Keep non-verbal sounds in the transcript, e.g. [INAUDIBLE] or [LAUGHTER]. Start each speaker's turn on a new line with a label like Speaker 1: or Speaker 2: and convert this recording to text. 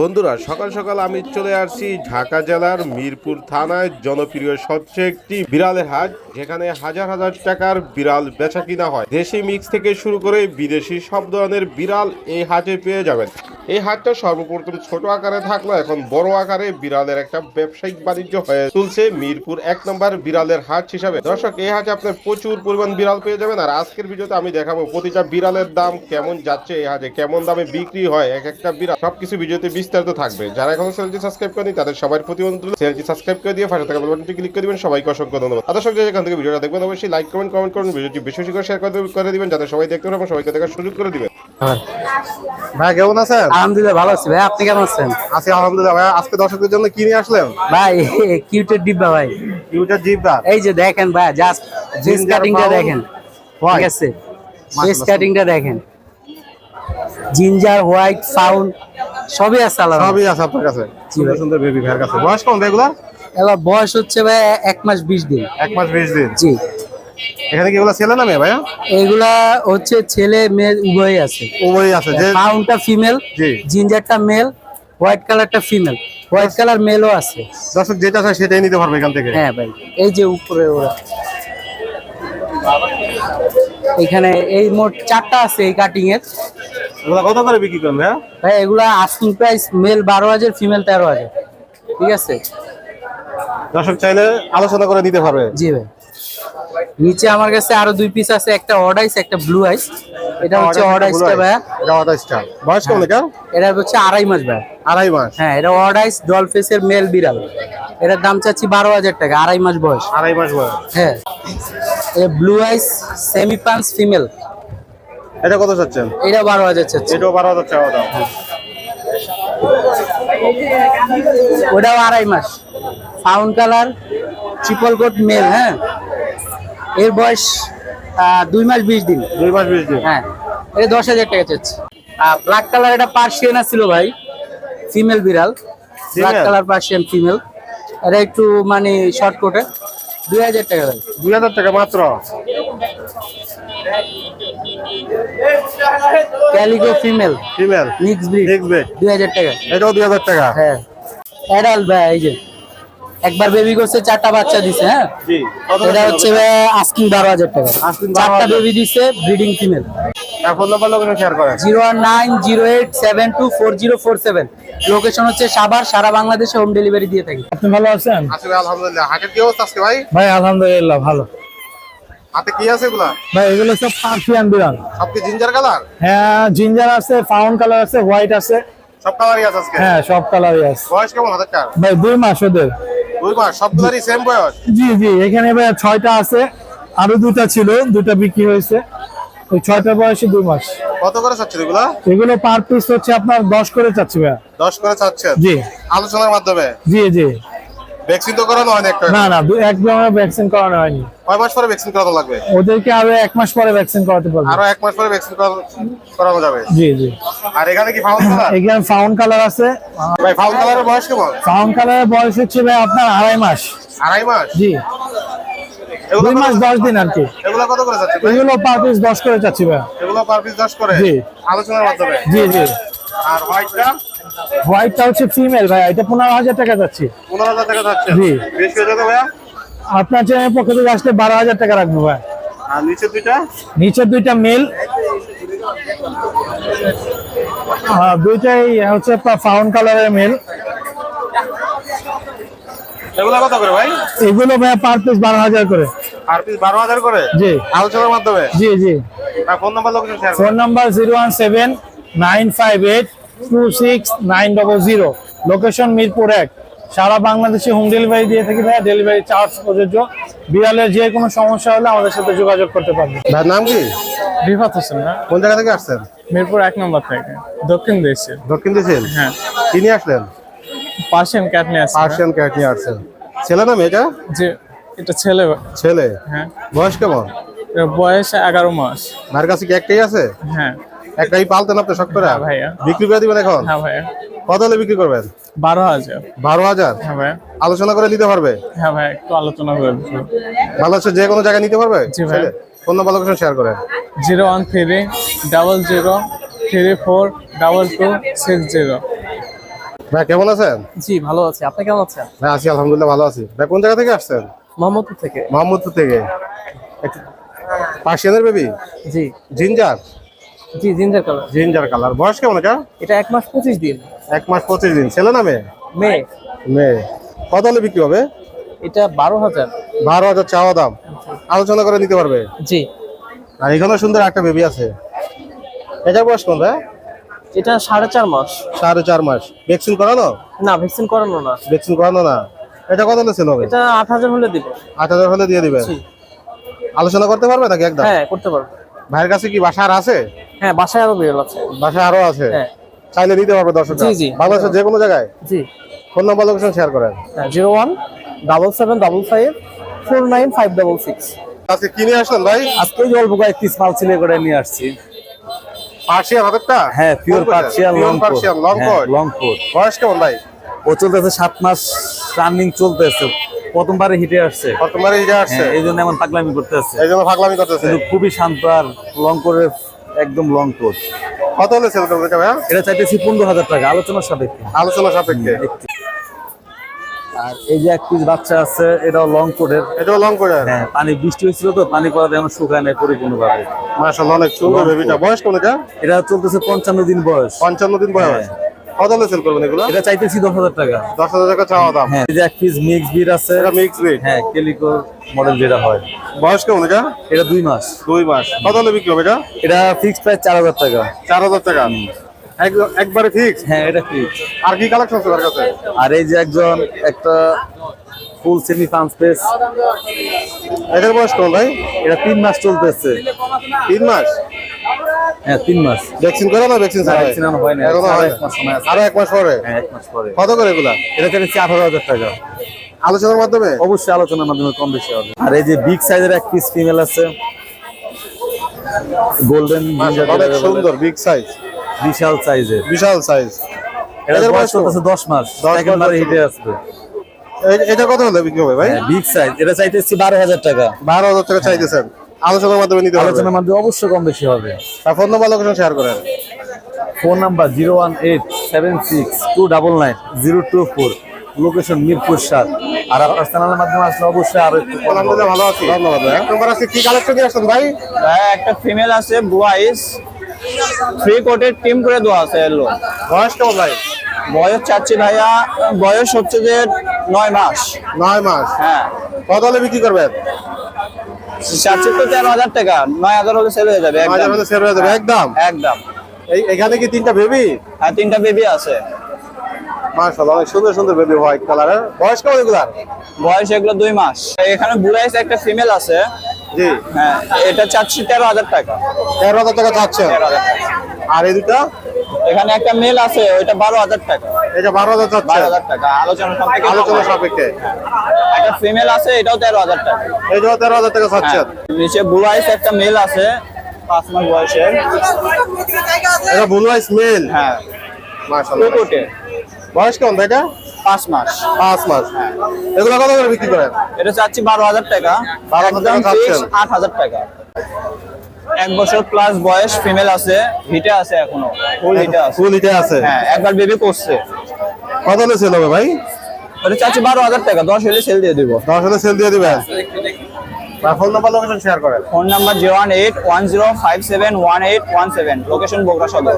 Speaker 1: বন্ধুরা, সকাল সকাল আমি চলে আসছি ঢাকা জেলার মিরপুর থানায় জনপ্রিয় সবচেয়ে একটি বিড়ালের হাট, যেখানে হাজার হাজার টাকার বিড়াল বেচা কিনা হয়। দেশি মিক্স থেকে শুরু করে বিদেশি সব ধরনের বিড়াল এই হাটে পেয়ে যাবেন। এই হাটটা সর্বপ্রথম ছোট আকারে থাকল, এখন বড় আকারে বিড়ালের একটা ব্যবসায়িক বাণিজ্য হয়ে চলছে মিরপুর এক নম্বর বিড়ালের হাট হিসাবে। দর্শক, এই হাটে আপনার প্রচুর পরিমাণ বিড়াল পেয়ে যাবেন, আর আজকের ভিডিওতে আমি দেখাবো প্রতিটা বিড়ালের দাম কেমন যাচ্ছে, এই হাটে কেমন দামে বিক্রি হয়, এক একটা বিড়াল। সবকিছু ভিডিওতে বিস্তারিত থাকবে। যারা এখনও চ্যানেলটি সাবস্ক্রাইব করেনি তাদের সবার প্রতি অনুরোধ চ্যানেলটি সাবস্ক্রাইব করে দিয়ে পাশে থাকা বেল বাটনটি ক্লিক করে দিবেন। সবাইকে অসংখ্য ধন্যবাদ। দর্শক যারা এখান থেকে ভিডিওটা দেখবেন অবশ্যই লাইক কমেন্ট কমেন্ট করুন। ভিডিওটি বেশি বেশি করে শেয়ার করে দিবেন- যাতে সবাই দেখতে পারে এবং সবাইকে দেখার সুযোগ করে দিবেন। ভাই কেমন আছেন?
Speaker 2: আলহামদুলিল্লাহ ভালো আছি। ভাই আপনি কেমন আছেন?
Speaker 1: আছি আলহামদুলিল্লাহ। ভাই আজকে দর্শকদের জন্য কি নিয়ে আসলেন?
Speaker 2: ভাই [LAUGHS] কিউটের ডিব্বা ভাই।
Speaker 1: ইউটার জিপটা
Speaker 2: এই যে দেখেন ভাই জাস্ট
Speaker 1: Ginger
Speaker 2: কাটিংটা দেখেন। ঠিক আছে? ফেস কাটিংটা দেখেন। জিঞ্জার হোয়াইট সাউন্ড সবই আছে আলাদা
Speaker 1: সবই আছে আপনার কাছে। সুন্দর সুন্দর বেবি ভাইয়ের কাছে। বয়স কেমন এগুলা?
Speaker 2: এবার বয়স হচ্ছে ভাই এক মাস বিশ দিন।
Speaker 1: এক মাস বিশ দিন।
Speaker 2: জি।
Speaker 1: এখানে কি এগুলা ছেলে না মেয়ে ভাইয়া?
Speaker 2: এগুলা হচ্ছে ছেলে মেয়ে উভয়ই আছে।
Speaker 1: উভয়ই আছে। যে
Speaker 2: সাউন্ডটা ফিমেল
Speaker 1: জি।
Speaker 2: জিঞ্জারটা মেল হোয়াইট কালারটা ফিমেল হোয়াইট কালার মেলও আছে।
Speaker 1: দর্শক যেটা চায় সেটাই নিতে পারবে এখান থেকে।
Speaker 2: হ্যাঁ ভাই। এই যে উপরে ওরা। এখানে এই মোট চারটা আছে এই কাটিং এর
Speaker 1: এগুলা কত করে বিক্রি করবে হ্যাঁ
Speaker 2: ভাই এগুলা আস্কিং প্রাইস মেল বারো হাজার ফিমেল তেরো হাজার। ঠিক আছে?
Speaker 1: দর্শক চাইলে আলোচনা করে দিতে পারবে।
Speaker 2: জি ভাই। নিচে আমার কাছে আরও দুই পিস আছে একটা অড আইস একটা ব্লু আইস এটা হচ্ছে অড আইসটা ভাই
Speaker 1: এটা অর্ডার স্টার বয়স কেমন এটা?
Speaker 2: এটা হচ্ছে আড়াই মাস ভাই
Speaker 1: আড়াই মাস।
Speaker 2: হ্যাঁ এটা অড আইস ডলফেসের মেল বিড়াল। এটার দাম চাচ্ছি বারো হাজার টাকা আড়াই মাস বয়স।
Speaker 1: আড়াই মাস বয়স।
Speaker 2: হ্যাঁ। এ blue eyes semi punch female
Speaker 1: এটা কত চাচ্ছেন?
Speaker 2: এটা বারো হাজার চাচ্ছি।
Speaker 1: এটাও বারো হাজার চাওয়া দাম
Speaker 2: ওটাও আড়াই মাস। Fawn colour triple coat male হ্যাঁ? এর বয়স দুই মাস বিশ দিন।
Speaker 1: দুই মাস বিশ দিন।
Speaker 2: হ্যাঁ। এটা দশ হাজার টাকা চাচ্ছি। ব্ল্যাক কালার এটা পার্সিয়ান ছিল ভাই। ফিমেল বিড়াল। ব্ল্যাক কালার পার্সিয়ান ফিমেল এটা একটু মানে শর্ট কোটে দুই হাজার টাকা ভাই।
Speaker 1: দুই হাজার টাকা মাত্র?
Speaker 2: Calico female.
Speaker 1: Female.
Speaker 2: Mix breed
Speaker 1: bed
Speaker 2: দুই হাজার টাকা।
Speaker 1: এটাও দুই হাজার টাকা।
Speaker 2: হ্যাঁ। অ্যাডাল্ট ভাই এই যে। একবার বেবি করছে চারটা বাচ্চা দিছে হ্যাঁ?
Speaker 1: জি।
Speaker 2: এটা হচ্ছে আস্কিং বারো হাজার টাকা।
Speaker 1: Asking 12,000
Speaker 2: চারটা বেবি দিছে breeding female
Speaker 1: phone number location share করেন।
Speaker 2: Zero nine zero eight seven two four zero four seven. Location হচ্ছে সাভার সারা বাংলাদেশে হোম ডেলিভারি দিয়ে থাকি।
Speaker 3: আপনি ভালো আছেন?
Speaker 1: আসলে আলহামদুলিল্লাহ। হাটের কি অবস্থা ভাই?
Speaker 3: ভাই আলহামদুলিল্লাহ ভালো।
Speaker 1: হাতে কি আছে এগুলা?
Speaker 3: ভাই এগুলো সব পার্সিয়ান বিড়াল।
Speaker 1: সব কি জিঞ্জার কালার?
Speaker 3: হ্যাঁ জিঞ্জার আছে ফাউন্ড কালার আছে হোয়াইট আছে।
Speaker 1: সব কালারই আছে আজকে?
Speaker 3: হ্যাঁ সব কালারই আছে।
Speaker 1: বয়স কেমন
Speaker 3: ভাই দুই মাস ওদের।
Speaker 1: দুই মাস সবগুলারই সেম বয়স?
Speaker 3: জি জি এখানে ভাই ছয়টা আছে আরও দুটা ছিল দুটা বিক্রি হয়েছে। ওই ছয়টা বয়সে দুই মাস।
Speaker 1: কত করে চাচ্ছেন এগুলা?
Speaker 3: এগুলো পার পিস হচ্ছে আপনার দশ করে চাচ্ছি ভাই।
Speaker 1: দশ করে চাচ্ছেন?
Speaker 3: জি।
Speaker 1: আলোচনার মাধ্যমে?
Speaker 3: জি জি।
Speaker 1: ভ্যাকসিন তো করানো হয় না একটা।
Speaker 3: না না ভ্যাকসিন করানো হয়নি।
Speaker 1: কয় মাস পরে ভ্যাকসিন করানো লাগবে?
Speaker 3: ওদেরকে আরও এক মাস পরে ভ্যাকসিন করাতে পারব
Speaker 1: আরও এক মাস পরে ভ্যাকসিন করানো যাবে?
Speaker 3: জি জি।
Speaker 1: আর এখানে কি কালার
Speaker 3: এখানে কালার আছে।
Speaker 1: ভাই কালারের বয়স কেমন?
Speaker 3: কালারের বয়স হচ্ছে ভাই আপনার আড়াই মাস।
Speaker 1: আড়াই মাস?
Speaker 3: জি। দুই মাস দশ দিন আর কি।
Speaker 1: এগুলো কত করে যাচ্ছে
Speaker 3: এগুলো পার পিস দশ করে চাচ্ছি ভাই।
Speaker 1: এগুলো পার পিস দশ করে?
Speaker 3: জি।
Speaker 1: আলোচনার মাধ্যমে?
Speaker 3: জি জি।
Speaker 1: আর হোয়াইটটা
Speaker 3: হোয়াইটটা হচ্ছে ফিমেল ভাই এটা পনেরো হাজার টাকা যাচ্ছে।
Speaker 1: পনেরো হাজার টাকা যাচ্ছে?
Speaker 3: জি।
Speaker 1: হয়ে ভাইয়া?
Speaker 3: আপনার চ্যানেলের পক্ষ থেকে আসলে বারো হাজার টাকা রাখব ভাই
Speaker 1: আর নিচের দুইটা?
Speaker 3: নিচের দুইটা মেল দুইটাই হচ্ছে ফাউন্ড কালারের মেল
Speaker 1: এগুলো কত করে ভাই?
Speaker 3: এগুলো ভাই পার পিস বারো হাজার করে।
Speaker 1: আর পিস বারো হাজার করে?
Speaker 3: জি।
Speaker 1: আলোচনার মাধ্যমে?
Speaker 3: জি জি।
Speaker 1: Phone number location
Speaker 3: phone number zero one seven nine five eight two six nine double zero location Mirpur এক। সারা বাংলাদেশে হোম ডেলিভারি দিয়ে থাকি ভাই ডেলিভারি চার্জ প্রযোজ্য। বিড়ালের যে কোনো সমস্যা হলে আমাদের সাথে যোগাযোগ করতে পারবে
Speaker 1: ভাই নাম কি?
Speaker 4: রিফাত হোসেন না
Speaker 1: কোন জায়গা থেকে আসছেন?
Speaker 4: মিরপুর এক নম্বর থেকে। দক্ষিণ দেশে
Speaker 1: দক্ষিণ দেশের
Speaker 4: হ্যাঁ।
Speaker 1: তিনি আসলেন?
Speaker 4: পার্সিয়ান ক্যাট নিয়ে আসছে
Speaker 1: পার্সিয়ান ক্যাট নিয়ে আসছেন। ছেলে না মেয়েটা
Speaker 4: যে এটা ছেলে।
Speaker 1: ছেলে।
Speaker 4: হ্যাঁ।
Speaker 1: বয়স কেমন?
Speaker 4: বয়স এগারো মাস।
Speaker 1: ভাইয়ের কাছে কি একটাই আছে?
Speaker 4: হ্যাঁ।
Speaker 1: একটাই পালতেন আপনি শখ করে?
Speaker 4: হ্যাঁ ভাইয়া।
Speaker 1: বিক্রি করে দিবেন এখন?
Speaker 4: হ্যাঁ ভাইয়া।
Speaker 1: কত হলে বিক্রি করবেন?
Speaker 4: বারো হাজার।
Speaker 1: বারো হাজার?
Speaker 4: হ্যাঁ ভাইয়া।
Speaker 1: আলোচনা করে নিতে পারবে?
Speaker 4: হ্যাঁ ভাইয়া একটু আলোচনা করে
Speaker 1: হচ্ছে যে কোনো জায়গায় নিতে পারবে?
Speaker 4: জি ভাই।
Speaker 1: ফোন নাম্বার লোকেশন শেয়ার করেন
Speaker 4: zero one three double zero three four double two six zero.
Speaker 1: ভাই কেমন আছেন?
Speaker 5: জি ভালো আছি। আপনি কেমন আছেন?
Speaker 1: ভাই আছি আলহামদুলিল্লাহ ভালো আছি। ভাই কোন জায়গা থেকে আসছেন?
Speaker 5: মোহাম্মদপুর থেকে।
Speaker 1: মোহাম্মদপুর থেকে। পার্সিয়ানের বেবি
Speaker 5: জি।
Speaker 1: জিঞ্জার?
Speaker 5: জি জিঞ্জার কালার
Speaker 1: জিঞ্জার কালার বয়স কেমন এটা?
Speaker 5: এটা এক মাস পঁচিশ দিন।
Speaker 1: এক মাস পঁচিশ দিন। ছেলে না মেয়ে?
Speaker 5: মেয়ে।
Speaker 1: মেয়ে। কত হলে বিক্রি হবে?
Speaker 5: এটা বারো হাজার।
Speaker 1: বারো হাজার চাওয়া দাম। আলোচনা করে নিতে পারবে?
Speaker 5: জি।
Speaker 1: আর এখানেও সুন্দর একটা বেবি আছে। এটার বয়স কোন
Speaker 5: এটা সাড়ে চার মাস।
Speaker 1: সাড়ে চার মাস। ভ্যাকসিন করানো?
Speaker 5: না ভ্যাকসিন করানো না।
Speaker 1: ভ্যাকসিন করানো না। এটা কত হলে সেল হবে?
Speaker 5: এটা আট হাজার হলে দিব।
Speaker 1: আট হাজার হলে দিয়ে দিবেন
Speaker 5: জি।
Speaker 1: আলোচনা করতে পারবে নাকি একদম?
Speaker 5: হ্যাঁ করতে পারব।
Speaker 1: ভাইয়ের কাছে কি বাসা আর আছে?
Speaker 5: হ্যাঁ বাসায় আরও বিড়াল আছে।
Speaker 1: বাসা আরও আছে?
Speaker 5: হ্যাঁ।
Speaker 1: চাইলে নিতে পারবে দর্শক
Speaker 5: জি, জি।
Speaker 1: বাংলাদেশের যে কোনো জায়গায়?
Speaker 5: জি।
Speaker 1: ফোন নাম্বার লোকেশন শেয়ার করেন।
Speaker 5: Zero one double seven double five four nine five double six.
Speaker 1: আজকে কিনে আসলেন ভাই?
Speaker 6: আজকে অল্প কয়েক পিস মাল ছিলে করে নিয়ে আসছি।
Speaker 1: পার্সিয়ান হাতেরটা?
Speaker 6: হ্যাঁ pure Persian long
Speaker 1: pure Persian long coat
Speaker 6: long coat
Speaker 1: বয়স কেমন ভাই?
Speaker 6: ও চলতেছে সাত মাস রানিং চলতেছে। প্রথমবারে হিটে আসছে।
Speaker 1: প্রথমবারে হিজা আসছে।
Speaker 6: হ্যাঁ, এই জন্য এমন পাগলামি করতেছে।
Speaker 1: এই জন্য ফাগলামি করতেছে।
Speaker 6: খুবই শান্ত আর লং করে একদম লং কোট
Speaker 1: কত হলে সেল করবে ভাইয়া?
Speaker 6: এটা চাইতেছি পনেরো হাজার টাকা আলোচনার সাপেক্ষে।
Speaker 1: আলোচনা সাপেক্ষে।
Speaker 6: আর এই যে এক পিস বাচ্চা আছে এটাও লং কোটের
Speaker 1: এটাও লং করে
Speaker 6: হ্যাঁ পানি বৃষ্টি হয়েছিল তো পানি পড়াতে এখন শুকায় নাই পরিপূর্ণভাবে।
Speaker 1: মাশাআল্লাহ অনেক সুন্দর বেবিটা বয়স কোন এটা?
Speaker 6: এটা চলতেছে পঞ্চান্ন দিন বয়স।
Speaker 1: পঞ্চান্ন দিন বয়স।
Speaker 6: হ্যাঁ।
Speaker 1: কত হলে সেল করবেন এগুলো?
Speaker 6: এটা চাইতেছি দশ হাজার টাকা।
Speaker 1: দশ হাজার টাকা চাওয়া দাম।
Speaker 6: হ্যাঁ এই যে এক পিস মিক্স বিট আছে।
Speaker 1: এটা মিক্স ব্রিড
Speaker 6: হ্যাঁ কেলিকো মডেল যেটা হয়।
Speaker 1: বয়স কেমন এটা?
Speaker 6: এটা দুই মাস।
Speaker 1: দুই মাস। কত হলে বিক্রি হবে এটা?
Speaker 6: এটা ফিক্সড প্রাইস চার হাজার টাকা।
Speaker 1: চার হাজার টাকা। এক- একবারে ফিক্স
Speaker 6: হ্যাঁ এটা ফিক্স
Speaker 1: আর কি কালেকশন আছে তার কাছে?
Speaker 6: আর এই যে একজন একটা ফুল সেমি ফান্স পেস
Speaker 1: এটার বয়স কেমন ভাই?
Speaker 6: এটা তিন মাস চলতেছে।
Speaker 1: তিন মাস?
Speaker 6: হ্যাঁ তিন মাস।
Speaker 1: ভ্যাকসিন করে না।
Speaker 6: এখনও
Speaker 1: হয়
Speaker 6: এক মাস সময় আছে।
Speaker 1: আরও এক মাস পরে?
Speaker 6: হ্যাঁ এক মাস পরে।
Speaker 1: কত করে এগুলা?
Speaker 6: এটা চাইছি আঠারো হাজার টাকা।
Speaker 1: আলোচনার মাধ্যমে?
Speaker 6: অবশ্যই আলোচনার মাধ্যমে কম বেশি হবে। আর এই যে বিগ সাইজের এক পিস ফিমেল আছে গোল্ডেন
Speaker 1: অনেক সুন্দর বিগ সাইজ
Speaker 6: বিশাল সাইজের
Speaker 1: বিশাল সাইজ এটার
Speaker 6: বয়স
Speaker 1: কত?
Speaker 6: মাস।
Speaker 1: মাস।
Speaker 6: হিটে আসবে।
Speaker 1: এটা কত হলে বিক্রি হবে ভাই?
Speaker 6: বিগ সাইজ এটা চাইতেছি বারো হাজার টাকা।
Speaker 1: বারো হাজার টাকা চাইতেছেন। আলোচনার মাধ্যমে নিতে পারবেন
Speaker 6: আলোচনার মাধ্যমে অবশ্যই কম বেশি হবে।
Speaker 1: আর ফোন নাম্বার লোকেশন শেয়ার করেন।
Speaker 6: Phone number zero one eight seven six two double nine zero two four. Location Mirpur সাত। আর আপনার চ্যানেলের মাধ্যমে আসলে অবশ্যই আরও একটু
Speaker 1: আলহামদুলিল্লাহ ভালো আছি। ধন্যবাদ ভাই। এক নম্বর আছে কি কালেকশন নিয়ে আসছেন ভাই?
Speaker 7: ভাই একটা ফিমেল আছে আইস থ্রি কোটের টিম করে দেওয়া আছে এলো।
Speaker 1: বয়স কেমন ভাই?
Speaker 7: বয়স চাচ্ছি ভাইয়া বয়স হচ্ছে যে নয় মাস।
Speaker 1: নয় মাস।
Speaker 7: হ্যাঁ।
Speaker 1: কত হলে বিক্রি করবেন?
Speaker 7: চাচ্ছি তো তেরো হাজার টাকা। নয় হাজার হলে সেল হয়ে যাবে একদম
Speaker 1: সেল হয়ে যাবে একদম।
Speaker 7: একদম?
Speaker 1: এই এখানে কি তিনটা বেবি
Speaker 7: আর তিনটা বেবি আছে।
Speaker 1: মাশাআল্লাহ অনেক সুন্দর সুন্দর বেবি হোয়াইট কালারের বয়স এগুলার?
Speaker 7: বয়স এগুলো দুই মাস। এখানে ব্লু আইস একটা ফিমেল আছে।
Speaker 1: জি।
Speaker 7: হ্যাঁ এটা চাচ্ছি তেরো হাজার টাকা।
Speaker 1: তেরো হাজার টাকা চাচ্ছেন?
Speaker 7: তেরো হাজার টাকা।
Speaker 1: আর এই দুটা?
Speaker 7: এখানে একটা মেল আছে ওইটা বারো হাজার টাকা।
Speaker 1: এটা বারো হাজার
Speaker 7: বারো হাজার টাকা আলোচনা সাপেক্ষে
Speaker 1: আলোচনা সাপেক্ষে।
Speaker 7: একটা ফিমেল আছে এটাও তেরো হাজার টাকা।
Speaker 1: এটাও তেরো হাজার টাকা
Speaker 7: হ্যাঁ,
Speaker 1: চাচ্ছেন
Speaker 7: নিচে ব্লু আইস একটা মেল আছে পাঁচ মাস বয়সের
Speaker 1: এটা ব্লু আইস মেল
Speaker 7: হ্যাঁ।
Speaker 1: মাশাআল্লাহ। বয়স কেমন এটা?
Speaker 7: পাঁচ মাস।
Speaker 1: পাঁচ মাস। এগুলো কত করে বিক্রি করেন?
Speaker 7: এটা চাচ্ছি বারো হাজার টাকা।
Speaker 1: 12,000 টাকা
Speaker 7: একদম
Speaker 1: চাচ্ছেন।
Speaker 7: fixed আট হাজার টাকা। এক বছর প্লাস বয়স ফিমেল আছে হিটে আছে এখনও ফুল হিটে আছে।
Speaker 1: ফুল হিটে আছে?
Speaker 7: হ্যাঁ একবার বেবি করছে।
Speaker 1: কত হলে সেল হবে ভাই?
Speaker 7: ওটা চাচ্ছি বারো হাজার টাকা দশ হলে সেল দিয়ে দিব।
Speaker 1: দশ হলে সেল দিয়ে দিবেন? আর ফোন নাম্বার লোকেশন শেয়ার করেন।
Speaker 7: Phone number zero one eight one zero five seven one eight one seven location Bogura Sadar.